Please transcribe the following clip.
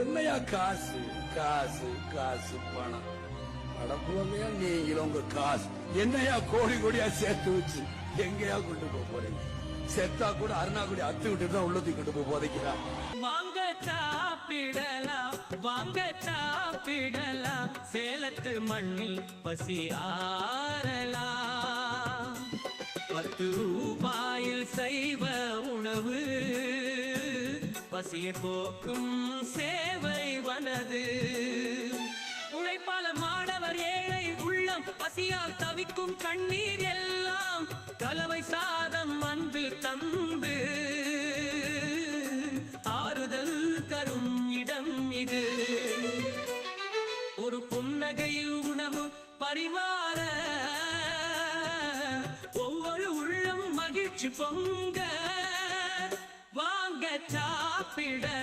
என்னையா காசு? காசு காசு பணம். அடப்புலமையா நீங்களும் உங்க காசு. என்னையா கோடி கோடியா சேர்த்து வச்சு எங்கயா கொண்டு போக போறீங்க? செத்தா கூட அருணா கூட அத்து விட்டு தான் உள்ளத்துக்கு கொண்டு போய் போதைக்கிறான் வாங்க சாப்பிடலாம் வாங்க சாப்பிடலாம். சேலத்து மண்ணில் பசி ஆறலாம். பத்து ரூபாயில் செய்வ உணவு பசியை போக்கும் சேவை வனது உழைப்பாள மாணவர் ஏழை உள்ளம் பசியால் தவிக்கும் கண்ணீர் எல்லாம் கலவை சாதம் வந்து தந்து. ஆறுதல் தரும் இடம் இது. ஒரு புன்னகையில் உணவு பரிமாற ஒவ்வொரு உள்ளம் மகிழ்ச்சி பொங்க. வாங்க சாப்பிடலாம்